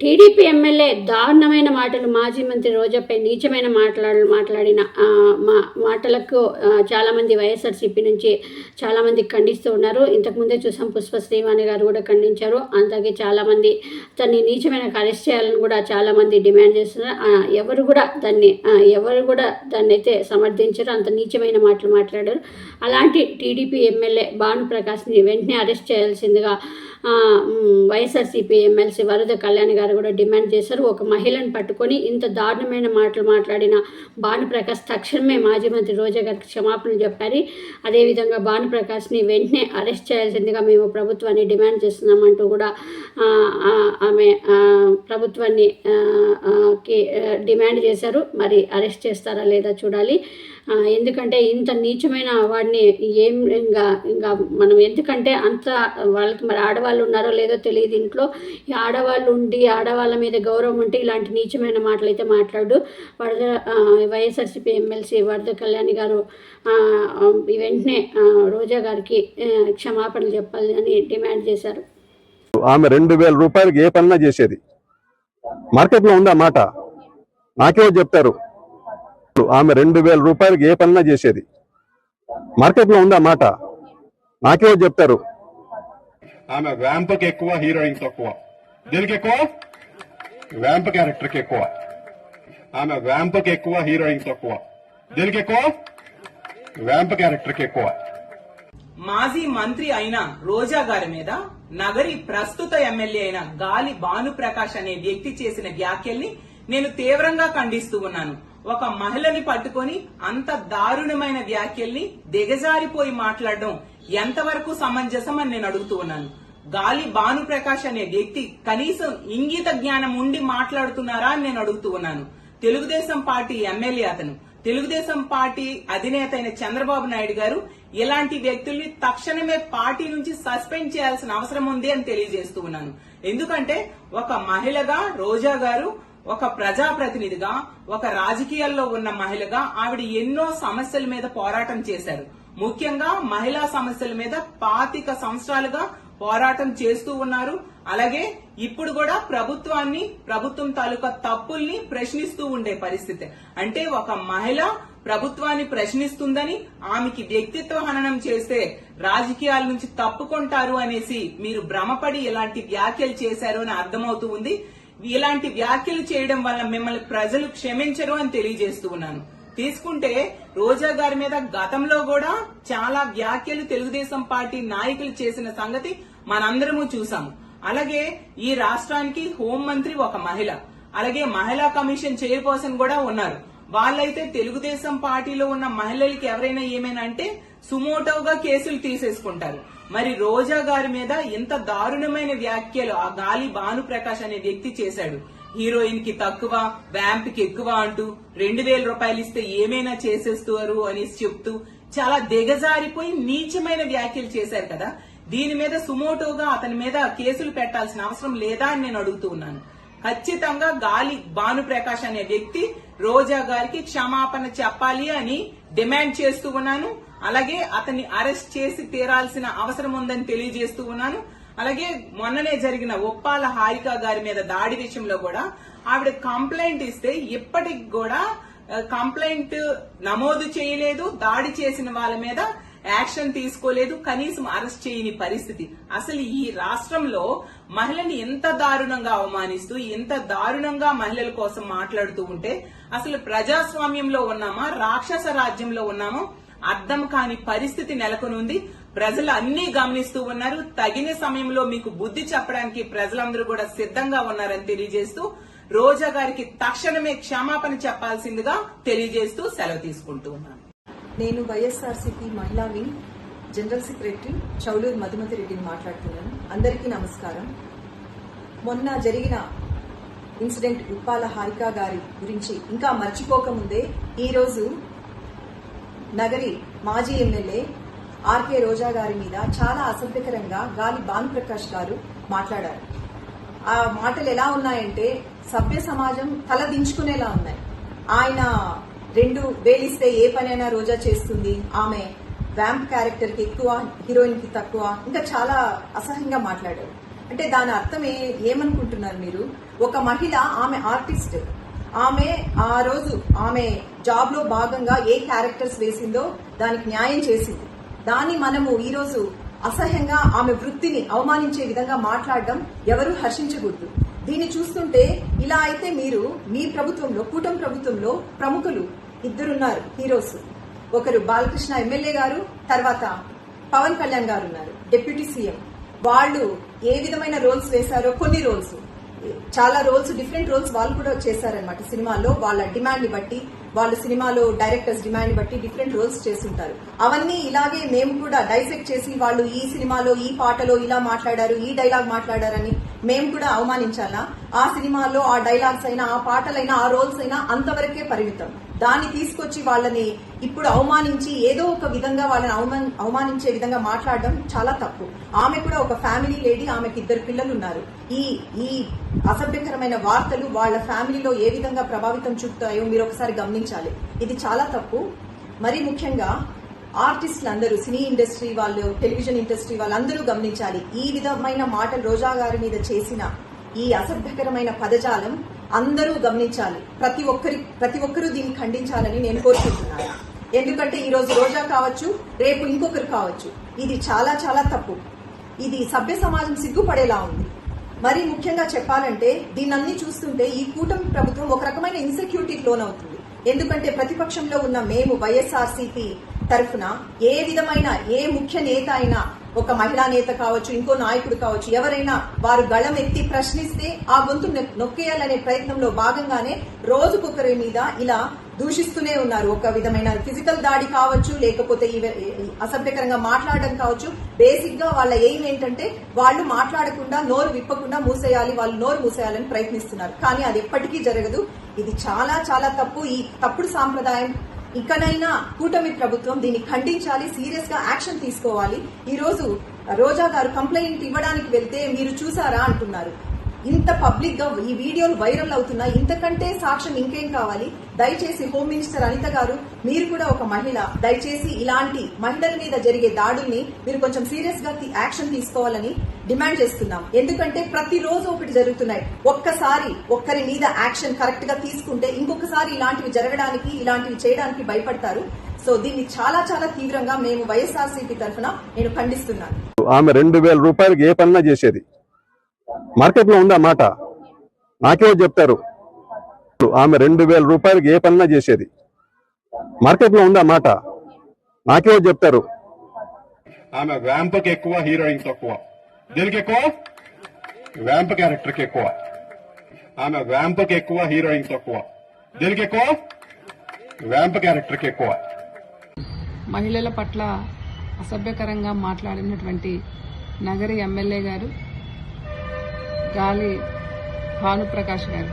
TDP MLA దారుణమైన మాటలు మాజీ మంత్రి రోజాపై నీచమైన మాట్లాడు మాట్లాడిన మా మాటలకు చాలామంది వైఎస్ఆర్సీపీ నుంచి చాలామంది ఖండిస్తూ ఉన్నారు. ఇంతకుముందే చూసాం పుష్ప శ్రీవాణి గారు కూడా ఖండించారు. అలాగే చాలామంది దాన్ని నీచమైన అరెస్ట్ చేయాలని కూడా చాలామంది డిమాండ్ చేస్తున్నారు. ఎవరు కూడా దాన్ని ఎవరు కూడా దాన్ని అయితే సమర్థించారు. అంత నీచమైన మాటలు మాట్లాడారు. అలాంటి టీడీపీ ఎమ్మెల్యే భానుప్రకాష్ని వెంటనే అరెస్ట్ చేయాల్సిందిగా వైఎస్ఆర్సీపీ ఎమ్మెల్సీ వరద కళ్యాణ్ గారు కూడా డిమాండ్ చేశారు. ఒక మహిళను పట్టుకొని ఇంత దారుణమైన మాటలు మాట్లాడిన భానుప్రకాష్ తక్షణమే మాజీ మంత్రి రోజా గారికి క్షమాపణలు చెప్పారు. అదేవిధంగా భానుప్రకాష్ని వెంటనే అరెస్ట్ చేయాల్సిందిగా మేము ప్రభుత్వాన్ని డిమాండ్ చేస్తున్నామంటూ కూడా ఆమె ప్రభుత్వాన్ని కి డిమాండ్ చేశారు. మరి అరెస్ట్ చేస్తారా లేదా చూడాలి. ఎందుకంటే ఇంత నీచమైన వాడిని ఏం ఇంకా ఇంకా మనం ఎందుకంటే అంత వాళ్ళకి మరి ఆడవాళ్ళు ఉన్నారో లేదో తెలియదు ఇంట్లో. ఈ ఆడవాళ్ళు ఉండి ఆడవాళ్ళ మీద గౌరవం ఉంటే ఇలాంటి నీచమైన మాటలు అయితే మాట్లాడు. వరద వైఎస్ఆర్సీపీ ఎమ్మెల్సీ వరద కళ్యాణి గారు ఈ వెంటనే రోజా గారికి క్షమాపణలు చెప్పాలి అని డిమాండ్ చేశారు. ఆమె రెండు వేల రూపాయలకి ఏ పన్నా చేసేది. మార్కెట్లో ఉందా మాట? నాకేమో చెప్తారు. ఆమె రెండు వేల రూపాయలకి ఏ పనైనా చేసేది. మార్కెట్లో ఉందా మాట? నాకేమో చెప్తారు. ఆమె వ్యాంప్కి ఎక్కువ హీరోయిన్ తక్కువ. దీనికి ఎక్కువ? వ్యాంప్ క్యారెక్టర్కి ఎక్కువ. ఆమె వ్యాంప్కి ఎక్కువ హీరోయిన్ తక్కువ. దీనికి ఎక్కువ? వ్యాంప్ క్యారెక్టర్కి ఎక్కువ. మాజీ మంత్రి అయిన రోజా గారి మీద నగరి ప్రస్తుత ఎమ్మెల్యే అయిన గాలి భానుప్రకాష్ అనే వ్యక్తి చేసిన వ్యాఖ్యల్ని నేను తీవ్రంగా ఖండిస్తూ ఉన్నాను. ఒక మహిళని పట్టుకొని అంత దారుణమైన వ్యాఖ్యల్ని దిగజారిపోయి మాట్లాడడం ఎంతవరకు సమంజసం అని నేను అడుగుతూ ఉన్నాను. గాలి భానుప్రకాష్ అనే వ్యక్తి కనీసం ఇంగిత జ్ఞానం ఉండి మాట్లాడుతున్నారా అని నేను అడుగుతూ ఉన్నాను. తెలుగుదేశం పార్టీ ఎమ్మెల్యే అతను. తెలుగుదేశం పార్టీ అధినేత అయిన చంద్రబాబు నాయుడు గారు ఇలాంటి వ్యక్తుల్ని తక్షణమే పార్టీ నుంచి సస్పెండ్ చేయాల్సిన అవసరం ఉంది అని తెలియజేస్తూ ఉన్నాను. ఎందుకంటే ఒక మహిళగా రోజా గారు ఒక ప్రజాప్రతినిధిగా ఒక రాజకీయాల్లో ఉన్న మహిళగా ఆవిడ ఎన్నో సమస్యల మీద పోరాటం చేశారు. ముఖ్యంగా మహిళా సమస్యల మీద పాతిక సంవత్సరాలుగా పోరాటం చేస్తూ ఉన్నారు. అలాగే ఇప్పుడు కూడా ప్రభుత్వాన్ని ప్రభుత్వం తాలూకా తప్పుల్ని ప్రశ్నిస్తూ ఉండే పరిస్థితి. అంటే ఒక మహిళ ప్రభుత్వాన్ని ప్రశ్నిస్తుందని ఆమెకి వ్యక్తిత్వ హననం చేస్తే రాజకీయాల నుంచి తప్పుకుంటారు అనేసి మీరు భ్రమపడి ఇలాంటి వ్యాఖ్యలు చేశారు అని అర్థమవుతూ ఉంది. ఇలాంటి వ్యాఖ్యలు చేయడం వల్ల మిమ్మల్ని ప్రజలు క్షమించరు అని తెలియజేస్తూ ఉన్నాను. తీసుకుంటే రోజా గారి మీద గతంలో కూడా చాలా వ్యాఖ్యలు తెలుగుదేశం పార్టీ నాయకులు చేసిన సంగతి మనందరము చూసాము. అలాగే ఈ రాష్ట్రానికి హోంమంత్రి ఒక మహిళ అలాగే మహిళా కమిషన్ చైర్పర్సన్ కూడా ఉన్నారు. వాళ్ళైతే తెలుగుదేశం పార్టీలో ఉన్న మహిళలకి ఎవరైనా ఏమైనా అంటే సుమోటోగా కేసులు తీసేసుకుంటారు. మరి రోజా గారి మీద ఇంత దారుణమైన వ్యాఖ్యలు ఆ గాలి భానుప్రకాష్ అనే వ్యక్తి చేశాడు. హీరోయిన్కి తక్కువ వ్యాంప్కి ఎక్కువ అంటూ రెండు వేల రూపాయలు ఇస్తే ఏమైనా చేసేస్తారు అని చెప్తూ చాలా దిగజారిపోయి నీచమైన వ్యాఖ్యలు చేశారు కదా. దీని మీద సుమోటోగా అతని మీద కేసులు పెట్టాల్సిన అవసరం లేదా అని నేను అడుగుతూ ఉన్నాను. ఖచ్చితంగా గాలి భానుప్రకాష్ అనే వ్యక్తి రోజా గారికి క్షమాపణ చెప్పాలి అని డిమాండ్ చేస్తూ ఉన్నాను. అలాగే అతన్ని అరెస్ట్ చేసి తీరాల్సిన అవసరం ఉందని తెలియజేస్తూ ఉన్నాను. అలాగే మొన్ననే జరిగిన ఒప్పాల హారిక గారి మీద దాడి విషయంలో కూడా ఆవిడ కంప్లైంట్ ఇస్తే ఇప్పటికి కూడా కంప్లైంట్ నమోదు చేయలేదు దాడి చేసిన వాళ్ళ మీద యాక్షన్ తీసుకోలేదు కనీసం అరెస్ట్ చేయని పరిస్థితి. అసలు ఈ రాష్ట్రంలో మహిళని ఎంత దారుణంగా అవమానిస్తూ ఎంత దారుణంగా మహిళల కోసం మాట్లాడుతూ ఉంటే అసలు ప్రజాస్వామ్యంలో ఉన్నామా రాక్షస రాజ్యంలో ఉన్నామో అర్థం కాని పరిస్థితి నెలకొనుంది. ప్రజలు అన్ని గమనిస్తూ ఉన్నారు. తగిన సమయంలో మీకు బుద్ధి చెప్పడానికి ప్రజలందరూ కూడా సిద్ధంగా ఉన్నారని తెలియజేస్తూ రోజా గారికి తక్షణమే క్షమాపణ చెప్పాల్సిందిగా తెలియజేస్తూ సెలవు తీసుకుంటూ ఉన్నాను నేను వైఎస్ఆర్సీపీ మహిళా wing general secretary Chowluru Madhumathi రెడ్డిని మాట్లాడుతున్నాను. అందరికీ నమస్కారం. మొన్న జరిగిన ఇన్సిడెంట్ ఉప్పాల హారిక గారి గురించి ఇంకా మర్చిపోకముందే ఈరోజు నగరి మాజీ ఎమ్మెల్యే ఆర్కే రోజా గారి మీద చాలా అసభ్యకరంగా గాలి భానుప్రకాష్ గారు మాట్లాడారు. ఆ మాటలు ఎలా ఉన్నాయంటే సభ్య సమాజం తల దించుకునేలా ఉన్నాయి. ఆయన రెండు వేలిస్తే ఏ పనైనా రోజా చేస్తుంది. ఆమె వ్యాంప్ క్యారెక్టర్కి ఎక్కువ హీరోయిన్కి తక్కువ ఇంకా చాలా అసహ్యంగా మాట్లాడారు. అంటే దాని అర్థం ఏమనుకుంటున్నారు మీరు? ఒక మహిళ ఆమె ఆర్టిస్ట్ ఆమె ఆ రోజు ఆమె జాబ్లో భాగంగా ఏ క్యారెక్టర్స్ వేసిందో దానికి న్యాయం చేసింది. దాన్ని మనము ఈరోజు అసహ్యంగా ఆమె వృత్తిని అవమానించే విధంగా మాట్లాడడం ఎవరు హర్షించకూడదు. దీన్ని చూస్తుంటే ఇలా అయితే మీరు మీ ప్రభుత్వంలో కూటమి ప్రభుత్వంలో ప్రముఖులు ఇద్దరున్నారు హీరోస్. ఒకరు బాలకృష్ణ ఎమ్మెల్యే గారు తర్వాత పవన్ కళ్యాణ్ గారు ఉన్నారు డిప్యూటీ సీఎం. వాళ్ళు ఏ విధమైన రోల్స్ వేశారో కొన్ని రోల్స్ చాలా రోల్స్ డిఫరెంట్ రోల్స్ వాళ్ళు కూడా చేశారనమాట సినిమాల్లో వాళ్ళ డిమాండ్ బట్టి వాళ్ళు సినిమాలో డైరెక్టర్స్ డిమాండ్ బట్టి డిఫరెంట్ రోల్స్ చేస్తుంటారు. అవన్నీ ఇలాగే మేము కూడా డైసెక్ట్ చేసి వాళ్ళు ఈ సినిమాలో ఈ పాటలో ఇలా మాట్లాడారు ఈ డైలాగ్ మాట్లాడారని మేము కూడా అవమానించాలా? ఆ సినిమాలో ఆ డైలాగ్స్ అయినా ఆ పాటలైనా ఆ రోల్స్ అయినా అంతవరకే పరిమితం. దాన్ని తీసుకొచ్చి వాళ్ళని ఇప్పుడు అవమానించి ఏదో ఒక విధంగా వాళ్ళని అవమాన్- అవమానించే విధంగా మాట్లాడడం చాలా తప్పు. ఆమె కూడా ఒక ఫ్యామిలీ లేడీ ఆమెకి ఇద్దరు పిల్లలు ఉన్నారు ఈ ఈ అసభ్యకరమైన వార్తలు వాళ్ళ ఫ్యామిలీలో ఏ విధంగా ప్రభావితం చూపుతాయో మీరు ఒకసారి గమనించాలి. ఇది చాలా తప్పు. మరీ ముఖ్యంగా ఆర్టిస్టులు అందరూ సినీ ఇండస్ట్రీ వాళ్ళు టెలివిజన్ ఇండస్ట్రీ వాళ్ళందరూ గమనించాలి. ఈ విధమైన మాటలు రోజా గారి మీద చేసిన ఈ అసభ్యకరమైన పదజాలం అందరూ గమనించాలి. ప్రతి ఒక్కరి ప్రతి ఒక్కరూ దీన్ని ఖండించాలని నేను కోరుకుంటున్నాను. ఎందుకంటే ఈ రోజు రోజా కావచ్చు రేపు ఇంకొకరు కావచ్చు ఇది చాలా చాలా తప్పు. ఇది సభ్య సమాజం సిగ్గుపడేలా ఉంది. మరి ముఖ్యంగా చెప్పాలంటే దీన్నన్ని చూస్తుంటే ఈ కూటమి ప్రభుత్వం ఒక రకమైన ఇన్సెక్యూరిటీకి లోనవుతుంది. ఎందుకంటే ప్రతిపక్షంలో ఉన్న మేము వైఎస్ఆర్సీపీ తరఫున ఏ విధమైన ఏ ముఖ్య నేత అయినా ఒక మహిళా నేత కావచ్చు ఇంకో నాయకుడు కావచ్చు ఎవరైనా వారు గళం ఎత్తి ప్రశ్నిస్తే ఆ గొంతు నొక్కేయాలనే ప్రయత్నంలో భాగంగానే రోజుకొకరి మీద ఇలా దూషిస్తూనే ఉన్నారు. ఒక విధమైన ఫిజికల్ దాడి కావచ్చు లేకపోతే అసభ్యకరంగా మాట్లాడడం కావచ్చు బేసిక్గా వాళ్ళ ఎయిమ్ ఏంటంటే వాళ్ళు మాట్లాడకుండా నోరు విప్పకుండా మూసేయాలి వాళ్ళు నోరు మూసేయాలని ప్రయత్నిస్తున్నారు. కానీ అది ఎప్పటికీ జరగదు. ఇది చాలా చాలా తప్పు. ఈ తప్పుడు సాంప్రదాయం ఇకనైనా కూటమి ప్రభుత్వం దీన్ని ఖండించాలి సీరియస్గా యాక్షన్ తీసుకోవాలి. ఈ రోజు రోజా గారు కంప్లైంట్ ఇవ్వడానికి వెళ్తే మీరు చూసారా అంటున్నారు. ఇంత పబ్లిక్గా ఈ వీడియోలు వైరల్ అవుతున్నాయి ఇంతకంటే సాక్ష్యం ఇంకేం కావాలి? దయచేసి హోమ్ మినిస్టర్ అనిత గారు మీరు కూడా ఒక మహిళ దయచేసి ఇలాంటి మహిళల మీద జరిగే దాడుల్ని మీరు కొంచెం సీరియస్గా యాక్షన్ తీసుకోవాలని డిమాండ్ చేస్తున్నాం. ఎందుకంటే ప్రతిరోజు ఒకటి జరుగుతున్నాయి. ఒక్కసారి ఒక్కరి మీద యాక్షన్ కరెక్ట్గా తీసుకుంటే ఇంకొకసారి ఇలాంటివి జరగడానికి ఇలాంటివి చేయడానికి భయపడతారు. సో దీన్ని చాలా చాలా తీవ్రంగా మేము వైఎస్ఆర్సీపీ తరఫున నేను ఖండిస్తున్నాను. ఆమె రెండు వేల రూపాయలకి ఏ పన్నా చేసేది. మార్కెట్లో ఉందా మాట? నాకేమో చెప్తారు. ఆమె రెండు వేల రూపాయలకి ఏ పన్నా చేసేది. మార్కెట్లో ఉందా మాట? నాకేమో చెప్తారు. ఆమె వ్యాంపకి ఎక్కువ హీరోయిన్ తక్కువ. దీనికి ఎక్కువ? వ్యాంప్ క్యారెక్టర్కి ఎక్కువ. ఆమె వ్యాంపకి ఎక్కువ హీరోయిన్ తక్కువ. దీనికి ఎక్కువ? వ్యాంప్ క్యారెక్టర్కి ఎక్కువ. మహిళల పట్ల అసభ్యకరంగా మాట్లాడినటువంటి నగరి ఎమ్మెల్యే గారు గాలి భానుప్రకాష్ గారు.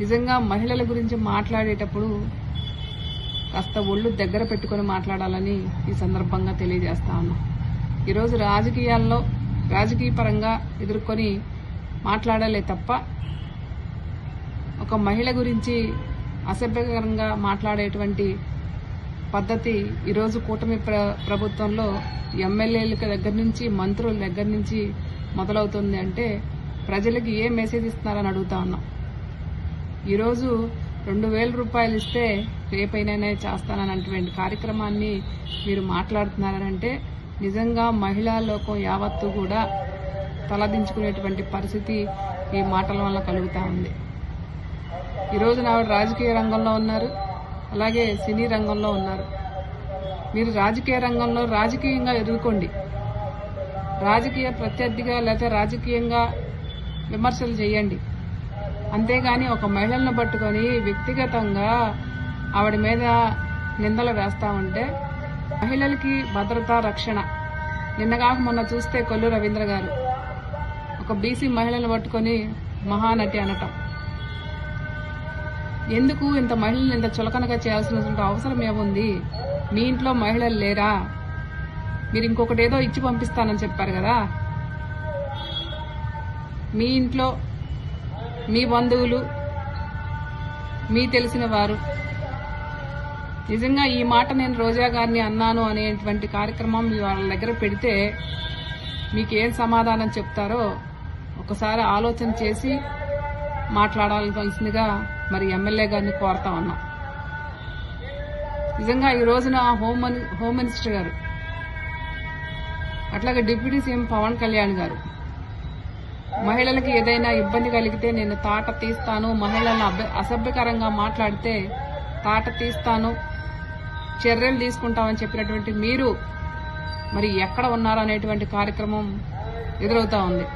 నిజంగా మహిళల గురించి మాట్లాడేటప్పుడు కాస్త ఒళ్ళు దగ్గర పెట్టుకొని మాట్లాడాలని ఈ సందర్భంగా తెలియజేస్తా ఉన్నాం. ఈరోజు రాజకీయాల్లో రాజకీయ పరంగా ఎదుర్కొని మాట్లాడాలే తప్ప ఒక మహిళ గురించి అసభ్యకరంగా మాట్లాడేటువంటి పద్ధతి ఈరోజు కూటమి ప్ర ప్రభుత్వంలో ఎమ్మెల్యేల దగ్గర నుంచి మంత్రుల దగ్గర నుంచి మొదలవుతుంది అంటే ప్రజలకి ఏ మెసేజ్ ఇస్తున్నారని అడుగుతా ఉన్నాం. ఈరోజు రెండు వేల రూపాయలు ఇస్తే రేపైనానే చేస్తానన్నటువంటి కార్యక్రమాన్ని మీరు మాట్లాడుతున్నారంటే నిజంగా మహిళా లోకం యావత్తు కూడా తలదించుకునేటువంటి పరిస్థితి ఈ మాటల వల్ల కలుగుతా ఉంది. ఈరోజు నావిడ రాజకీయ రంగంలో ఉన్నారు అలాగే సినీ రంగంలో ఉన్నారు. మీరు రాజకీయ రంగంలో రాజకీయంగా ఎదుర్కోండి. రాజకీయ ప్రత్యర్థిగా లేకపోతే రాజకీయంగా విమర్శలు చేయండి. అంతేగాని ఒక మహిళలను పట్టుకొని వ్యక్తిగతంగా ఆవిడ మీద నిందలు వేస్తా ఉంటే మహిళలకి భద్రత రక్షణ. నిన్నగాక మొన్న చూస్తే కొల్లు రవీంద్ర గారు. ఒక బీసీ మహిళను పట్టుకొని మహానటి అనటం. ఎందుకు ఇంత మహిళలు ఇంత చులకనగా చేయాల్సిన అవసరం ఏముంది? మీ ఇంట్లో మహిళలు లేరా? మీరు ఇంకొకటి ఏదో ఇచ్చి పంపిస్తానని చెప్పారు కదా. మీ ఇంట్లో మీ బంధువులు మీ తెలిసిన వారు. నిజంగా ఈ మాట నేను రోజా గారిని అన్నాను అనేటువంటి కార్యక్రమం మీ వాళ్ళ దగ్గర పెడితే మీకు ఏం సమాధానం చెప్తారో ఒకసారి ఆలోచన చేసి మాట్లాడాల్సిందిగా మరి ఎమ్మెల్యే గారిని కోరుతా ఉన్నాం. నిజంగా ఈ రోజున హోమ్ హోమ్ మినిస్టర్ గారు అట్లాగే డిప్యూటీ సీఎం పవన్ కళ్యాణ్ గారు మహిళలకు ఏదైనా ఇబ్బంది కలిగితే నేను తాట తీస్తాను. మహిళలను అభ్య- అసభ్యకరంగా మాట్లాడితే తాట తీస్తాను. చర్యలు తీసుకుంటామని చెప్పినటువంటి మీరు మరి ఎక్కడ ఉన్నారు అనేటువంటి కార్యక్రమం ఎదురవుతా ఉంది.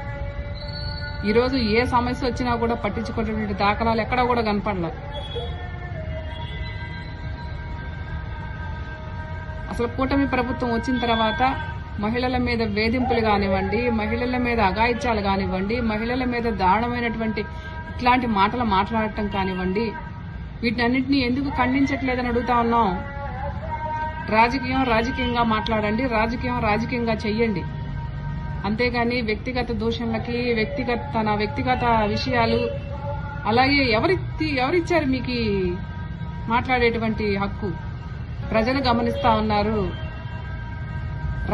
ఈరోజు ఏ సమస్య వచ్చినా కూడా పట్టించుకునేటువంటి దాఖలాలు ఎక్కడా కూడా కనపడలేదు. అసలు కూటమి ప్రభుత్వం వచ్చిన తర్వాత మహిళల మీద వేధింపులు కానివ్వండి మహిళల మీద అగాయిత్యాలు కానివ్వండి మహిళల మీద దారుణమైనటువంటి ఇట్లాంటి మాటలు మాట్లాడటం కానివ్వండి వీటినన్నింటినీ ఎందుకు ఖండించట్లేదని అడుగుతా ఉన్నాం. రాజకీయం రాజకీయంగా మాట్లాడండి రాజకీయం రాజకీయంగా చెయ్యండి. అంతేగాని వ్యక్తిగత దూషణలకి వ్యక్తిగత తన వ్యక్తిగత విషయాలు అలాగే ఎవరి ఎవరిచ్చారు మీకు మాట్లాడేటువంటి హక్కు? ప్రజలు గమనిస్తా ఉన్నారు.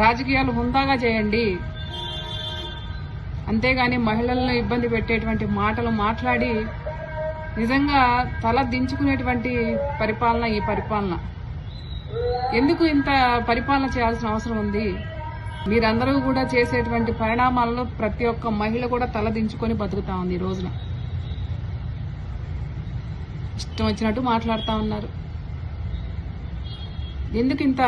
రాజకీయాలు హుందాగా చేయండి. అంతేగాని మహిళలను ఇబ్బంది పెట్టేటువంటి మాటలు మాట్లాడి నిజంగా తల దించుకునేటువంటి పరిపాలన ఈ పరిపాలన. ఎందుకు ఇంత పరిపాలన చేయాల్సిన అవసరం ఉంది? మీరందరూ కూడా చేసేటువంటి పరిణామాలను ప్రతి ఒక్క మహిళ కూడా తల దించుకొని బతుకుతా ఉంది ఈ రోజున. ఇష్టం వచ్చినట్టు మాట్లాడుతూ ఉన్నారు. ఎందుకు ఇంత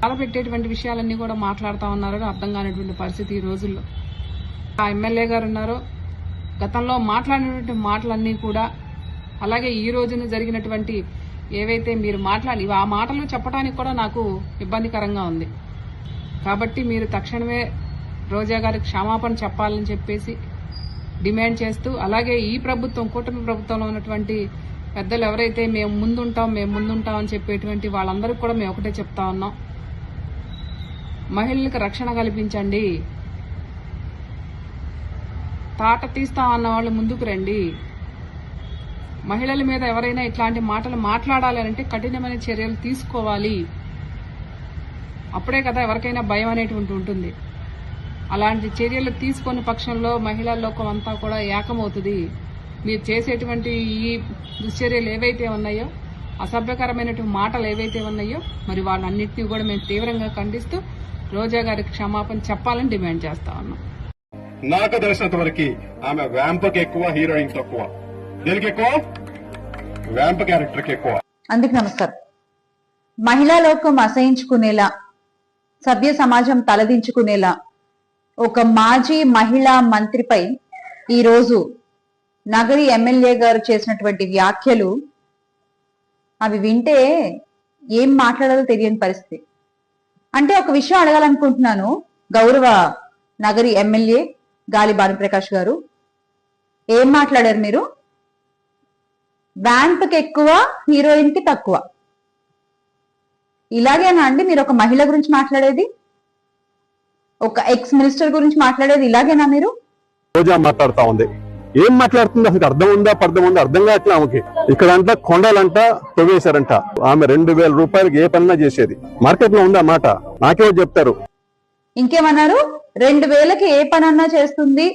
తలపెట్టేటువంటి విషయాలన్నీ కూడా మాట్లాడుతా ఉన్నారో అర్థం కానిటువంటి పరిస్థితి ఈ రోజుల్లో. ఆ ఎమ్మెల్యే గారు ఉన్నారు. గతంలో మాట్లాడినటువంటి మాటలన్నీ కూడా అలాగే ఈ రోజున జరిగినటువంటి ఏవైతే మీరు మాట్లాడి ఆ మాటలు చెప్పడానికి కూడా నాకు ఇబ్బందికరంగా ఉంది. కాబట్టి మీరు తక్షణమే రోజా గారికి క్షమాపణ చెప్పాలని చెప్పేసి డిమాండ్ చేస్తూ అలాగే ఈ ప్రభుత్వం కూటమి ప్రభుత్వంలో ఉన్నటువంటి పెద్దలు ఎవరైతే మేము ముందుంటాం మేము ముందుంటాం అని చెప్పేటువంటి వాళ్ళందరికీ కూడా మేము ఒకటే చెప్తా ఉన్నాం. మహిళలకు రక్షణ కల్పించండి. తాట తీస్తా అన్న వాళ్ళు ముందుకు రండి. మహిళల మీద ఎవరైనా ఇట్లాంటి మాటలు మాట్లాడాలి అంటే కఠినమైన చర్యలు తీసుకోవాలి. అప్పుడే కదా ఎవరికైనా భయం అనేటువంటి ఉంటుంది. అలాంటి చర్యలు తీసుకొని పక్షంలో మహిళా లోకం అంతా కూడా ఏకమవుతుంది. మీరు చేసేటువంటి ఈ దుశ్చర్యలు ఏవైతే ఉన్నాయో అసభ్యకరమైనటువంటి మాటలు ఏవైతే ఉన్నాయో మరి వాళ్ళన్నింటినీ కూడా మేము తీవ్రంగా ఖండిస్తూ రోజా గారికి క్షమాపణ చెప్పాలని డిమాండ్ చేస్తా ఉన్నాం. నాకు తెలిసినంత వరకు ఆమె వ్యాంపకి ఎక్కువ హీరోయిన్ తక్కువ. దీనికి ఎక్కువ? వ్యాంప్ క్యారెక్టర్కి ఎక్కువ. అందుకు నమస్కారం. మహిళా లోకం అసహించుకునేలా సభ్య సమాజం తలదించుకునేలా ఒక మాజీ మహిళా మంత్రిపై ఈరోజు నగరి ఎమ్మెల్యే గారు చేసినటువంటి వ్యాఖ్యలు అవి వింటే ఏం మాట్లాడాలో తెలియని పరిస్థితి. అంటే ఒక విషయం అడగాలనుకుంటున్నాను. గౌరవ నగరి ఎమ్మెల్యే గాలి భానుప్రకాష్ గారు ఏం మాట్లాడారు మీరు? వ్యాంప్కి ఎక్కువ హీరోయిన్కి తక్కువ. ఇలాగేనా అండి? మీరు ఒక మహిళ గురించి మాట్లాడేది? ఒక ఎక్స్ మినిస్టర్ గురించి మాట్లాడేది ఇలాగేనా మీరు? రోజా మాట్లాడుతా ఉంది. ఏం మాట్లాడుతుంది అసలు అర్థం ఉందా పర్థం ఉందా? అర్థం కావట్లే ఆమెకి. ఇక్కడ అంట కొండలంట తవ్వేశారంట. ఆమె రెండు వేల రూపాయలకి ఏ పన్నా చేసేది. మార్కెట్లో ఉందా మాట? నాకేమో చెప్తారు. ఇంకేమన్నారు? రెండు వేలకి ఏ పనన్నా చేస్తుంది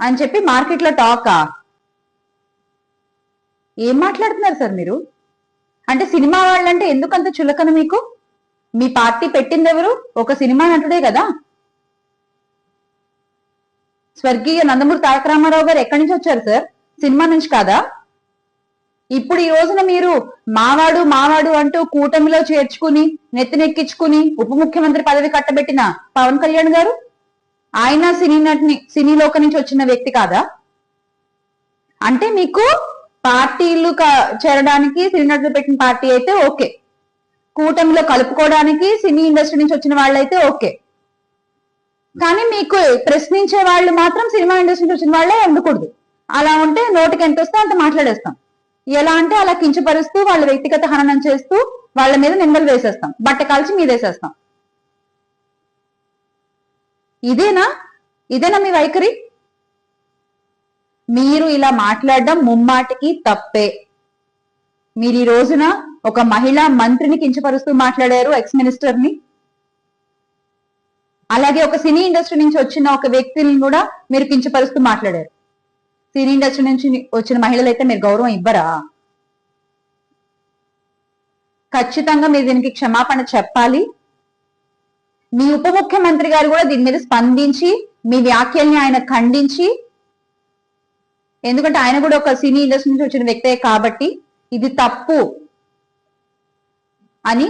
అని చెప్పి మార్కెట్లో టాకా? ఏం మాట్లాడుతున్నారు సార్ మీరు? అంటే సినిమా వాళ్ళంటే ఎందుకంత చులకన మీకు? మీ పార్టీ పెట్టింది ఎవరు ఒక సినిమా నటుడే కదా. స్వర్గీయ నందమూరి తారక రామారావు గారు ఎక్కడి నుంచి వచ్చారు సార్? సినిమా నుంచి కాదా? ఇప్పుడు ఈ రోజున మీరు మావాడు మావాడు అంటూ కూటమిలో చేర్చుకుని నెత్తినెక్కించుకుని ఉప ముఖ్యమంత్రి పదవి కట్టబెట్టిన పవన్ కళ్యాణ్ గారు? ఆయన సినీ నటిని సినీ లోక నుంచి వచ్చిన వ్యక్తి కాదా? అంటే మీకు పార్టీలు చేరడానికి సినీ నటులు పెట్టిన పార్టీ అయితే ఓకే. కూటమిలో కలుపుకోవడానికి సినీ ఇండస్ట్రీ నుంచి వచ్చిన వాళ్ళైతే ఓకే. Hmm. కానీ మీకు ప్రశ్నించే వాళ్ళు మాత్రం సినిమా ఇండస్ట్రీ వచ్చిన వాళ్ళే ఉండకూడదు. అలా ఉంటే నోటికి ఎంత వస్తే అంత మాట్లాడేస్తాం. ఎలా అంటే అలా కించపరుస్తూ వాళ్ళ వ్యక్తిగత హననం చేస్తూ వాళ్ళ మీద నిందలు వేసేస్తాం. బట్ట కాల్చి మీదేసేస్తాం. ఇదేనా? ఇదేనా మీ వైఖరి? మీరు ఇలా మాట్లాడడం ముమ్మాటికి తప్పే. మీరు ఈ రోజున ఒక మహిళా మంత్రిని కించపరుస్తూ మాట్లాడారు ఎక్స్ మినిస్టర్ని అలాగే ఒక సినీ ఇండస్ట్రీ నుంచి వచ్చిన ఒక వ్యక్తిని కూడా మీరు కించపరుస్తూ మాట్లాడారు. సినీ ఇండస్ట్రీ నుంచి వచ్చిన మహిళలు అయితే మీరు గౌరవం ఇవ్వరా? ఖచ్చితంగా మీరు దీనికి క్షమాపణ చెప్పాలి. మీ ఉప ముఖ్యమంత్రి గారు కూడా దీని మీద స్పందించి మీ వ్యాఖ్యల్ని ఆయన ఖండించి ఎందుకంటే ఆయన కూడా ఒక సినీ ఇండస్ట్రీ నుంచి వచ్చిన వ్యక్తే కాబట్టి ఇది తప్పు అని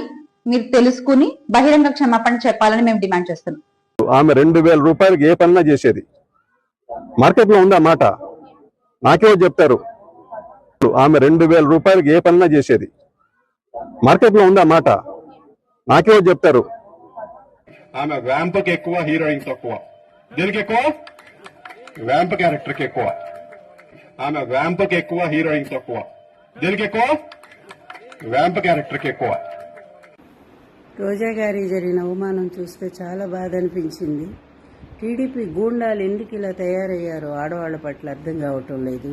మీరు తెలుసుకుని బహిరంగ క్షమాపణ చెప్పాలని మేము డిమాండ్ చేస్తున్నాం. ఆమె రెండు వేల రూపాయలకి ఏ పన్నా చేసేది. మార్కెట్లో ఉందా మాట? నాకే చెప్తారు. ఆమె రెండు వేల రూపాయలకి ఏ పన్నా చేసేది. మార్కెట్లో ఉందా మాట? నాకే చెప్తారు. ఆమె వ్యాంపకి ఎక్కువ హీరోయిన్ తక్కువ. దీనికి ఎక్కువ? వ్యాంప క్యారెక్టర్కి ఎక్కువ. ఆమె వ్యాంపకి ఎక్కువ హీరోయిన్ తక్కువ. దీనికి ఎక్కువ? వ్యాంప క్యారెక్టర్కి ఎక్కువ. రోజా గారి జరిగిన అవమానం చూస్తే చాలా బాధ అనిపించింది టీడీపీ గూండాలు ఎందుకు ఇలా తయారయ్యారో ఆడవాళ్ళ పట్ల అర్థం కావటం లేదు.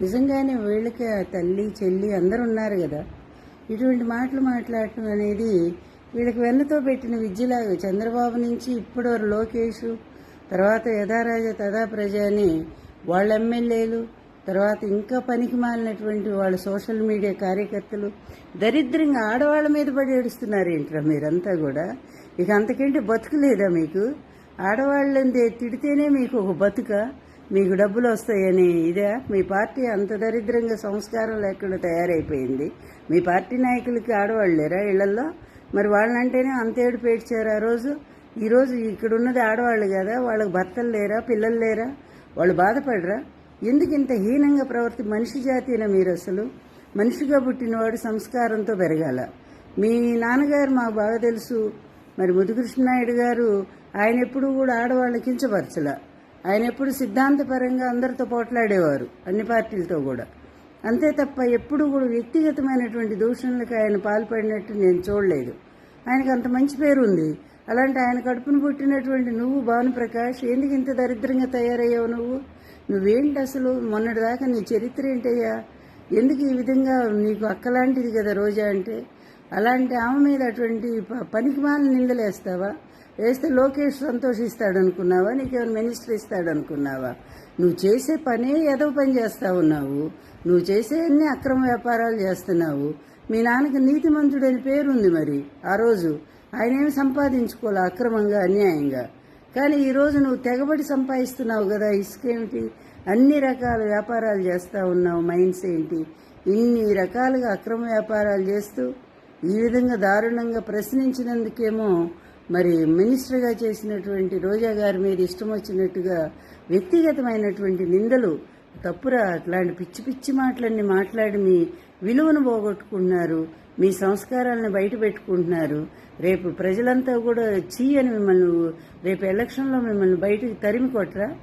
నిజంగానే వీళ్ళకి ఆ తల్లి చెల్లి అందరూ ఉన్నారు కదా. ఇటువంటి మాటలు మాట్లాడటం అనేది వీళ్ళకి వెన్నతో పెట్టిన విద్యలాగా. చంద్రబాబు నుంచి ఇప్పుడు లోకేష్ తర్వాత యథారాజ తథా ప్రజ అని వాళ్ళ ఎమ్మెల్యేలు తర్వాత ఇంకా పనికి మాలినటువంటి వాళ్ళ సోషల్ మీడియా కార్యకర్తలు దరిద్రంగా ఆడవాళ్ళ మీద పడి ఏడుస్తున్నారు ఏంట్రా మీరంతా కూడా? ఇక అంతకంటే బతుకు లేదా మీకు? ఆడవాళ్ళని తిడితేనే మీకు ఒక బతుక మీకు డబ్బులు వస్తాయని ఇదే? మీ పార్టీ అంత దరిద్రంగా సంస్కారం లేకుండా తయారైపోయింది. మీ పార్టీ నాయకులకి ఆడవాళ్ళు లేరా ఇళ్ళల్లో? మరి వాళ్ళంటేనే అంత ఏడు పేడ్చారు ఆ రోజు. ఈరోజు ఇక్కడ ఉన్నది ఆడవాళ్ళు కదా వాళ్ళకి భర్తలు లేరా పిల్లలు లేరా? వాళ్ళు బాధపడరా? ఎందుకు ఇంత హీనంగా ప్రవర్తి మనిషి జాతీన మీరు అసలు? మనిషిగా పుట్టినవాడు సంస్కారంతో పెరగాల. మీ నాన్నగారు మాకు బాగా తెలుసు. మరి ముదుకృష్ణనాయుడు గారు ఆయన ఎప్పుడు కూడా ఆడవాళ్ళని కించపరచల. ఆయన ఎప్పుడు సిద్ధాంతపరంగా అందరితో పోట్లాడేవారు అన్ని పార్టీలతో కూడా. అంతే తప్ప ఎప్పుడు కూడా వ్యక్తిగతమైనటువంటి దూషణలకు ఆయన పాల్పడినట్టు నేను చూడలేదు. ఆయనకు అంత మంచి పేరు ఉంది. అలాంటి ఆయన కడుపును పుట్టినటువంటి నువ్వు భానుప్రకాష్ ఎందుకు ఇంత దరిద్రంగా తయారయ్యావు నువ్వు? నువ్వేంటి అసలు? మొన్నటిదాకా నీ చరిత్ర ఏంటయ్యా? ఎందుకు ఈ విధంగా నీకు అక్కలాంటిది కదా రోజా అంటే? అలాంటి ఆమె మీద అటువంటి ప- పనికిమాలిన నిందలేస్తావా? వేస్తే లోకేష్ సంతోషిస్తాడు అనుకున్నావా నీకేమైనా మినిస్టర్ ఇస్తాడు అనుకున్నావా నువ్వు చేసే పనే ఏదో పని చేస్తా ఉన్నావు. నువ్వు చేసే అన్ని అక్రమ వ్యాపారాలు చేస్తున్నావు. మీ నాన్నకి నీతిమంతుడని పేరుంది మరి ఆ రోజు. ఆయన ఏమి సంపాదించుకోలే అక్రమంగా అన్యాయంగా. కానీ ఈ రోజు నువ్వు తెగబడి సంపాదిస్తున్నావు కదా ఇసుకేమిటి అన్ని రకాల వ్యాపారాలు చేస్తూ ఉన్నావు మైన్స్ ఏంటి? ఇన్ని రకాలుగా అక్రమ వ్యాపారాలు చేస్తూ ఈ విధంగా దారుణంగా ప్రశ్నించినందుకేమో మరి మినిస్టర్గా చేసినటువంటి రోజా గారి మీద ఇష్టం వచ్చినట్టుగా వ్యక్తిగతమైనటువంటి నిందలు తప్పురా అట్లాంటి పిచ్చి పిచ్చి మాటలన్నీ మాట్లాడి మీ విలువను పోగొట్టుకుంటున్నారు మీ సంస్కారాలను బయట పెట్టుకుంటున్నారు. రేపు ప్రజలంతా కూడా చీ అని మిమ్మల్ని రేపు ఎలక్షన్లో మిమ్మల్ని బయటకు తరిమి కొట్టరా?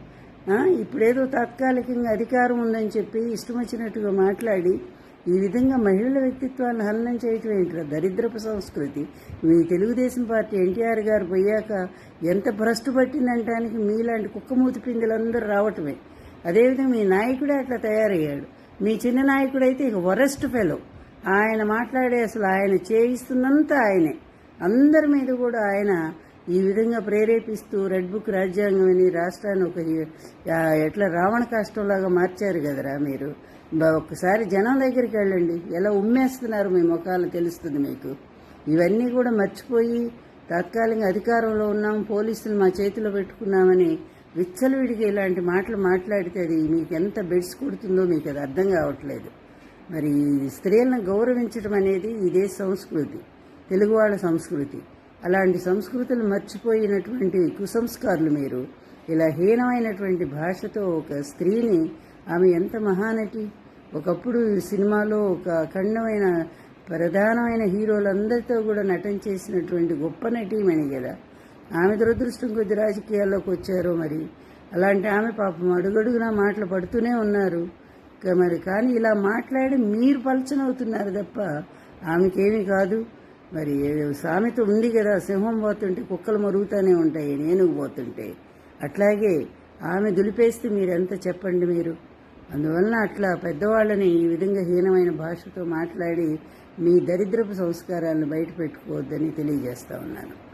ఆ, ఇప్పుడేదో తాత్కాలికంగా అధికారం ఉందని చెప్పి ఇష్టం వచ్చినట్టుగా మాట్లాడి ఈ విధంగా మహిళల వ్యక్తిత్వాన్ని హననం చేయటం ఏంట్రా దరిద్రపు సంస్కృతి? మీ తెలుగుదేశం పార్టీ ఎన్టీఆర్ గారు పోయాక ఎంత భ్రష్టు పట్టిందంటానికి మీలాంటి కుక్కమూతి పిందులందరూ రావటమే. అదేవిధంగా మీ నాయకుడే అట్లా తయారయ్యాడు. మీ చిన్న నాయకుడైతే ఇక వరస్ట్ ఫెలో ఆయన మాట్లాడే అసలు ఆయన చేయిస్తున్నంత ఆయనే. అందరి మీద కూడా ఆయన ఈ విధంగా ప్రేరేపిస్తూ రెడ్ బుక్ రాజ్యాంగం అని రాష్ట్రాన్ని ఒక ఎట్లా రావణ కాష్టంలాగా మార్చారు కదరా మీరు? ఒక్కసారి జనం దగ్గరికి వెళ్ళండి. ఎలా ఉమ్మేస్తున్నారు మీ ముఖాలు తెలుస్తుంది మీకు. ఇవన్నీ కూడా మర్చిపోయి తాత్కాలిక అధికారంలో ఉన్నాం పోలీసులు మా చేతిలో పెట్టుకున్నామని విచ్చలవిడిగా ఇలాంటి మాటలు మాట్లాడితే అది మీకు ఎంత బెడ్స్ కొడుతుందో మీకు అది అర్థం కావట్లేదు. మరి స్త్రీలను గౌరవించడం అనేది ఇదే సంస్కృతి తెలుగు వాళ్ళ సంస్కృతి. అలాంటి సంస్కృతులు మర్చిపోయినటువంటి కుసంస్కారులు మీరు ఇలా హీనమైనటువంటి భాషతో ఒక స్త్రీని ఆమె ఎంత మహానటి? ఒకప్పుడు సినిమాలో ఒక అఖండమైన ప్రధానమైన హీరోలందరితో కూడా నటన చేసినటువంటి గొప్ప నటీమణి కదా. ఆమె దురదృష్టం కొద్ది రాజకీయాల్లోకి వచ్చారో మరి. అలాంటి ఆమె పాపం అడుగడుగునా మాటలు పడుతూనే ఉన్నారు. మరి కానీ ఇలా మాట్లాడి మీరు పలచనవుతున్నారు తప్ప ఆమెకేమీ కాదు. మరి సామెత ఉంది కదా సింహం పోతుంటే కుక్కలు మరుగుతూనే ఉంటాయి నేను పోతుంటే. అట్లాగే ఆమె దులిపేస్తే మీరెంత చెప్పండి మీరు? అందువలన అట్లా పెద్దవాళ్ళని ఈ విధంగా హీనమైన భాషతో మాట్లాడి మీ దరిద్రపు సంస్కారాలను బయట పెట్టుకోవద్దని తెలియజేస్తా ఉన్నాను.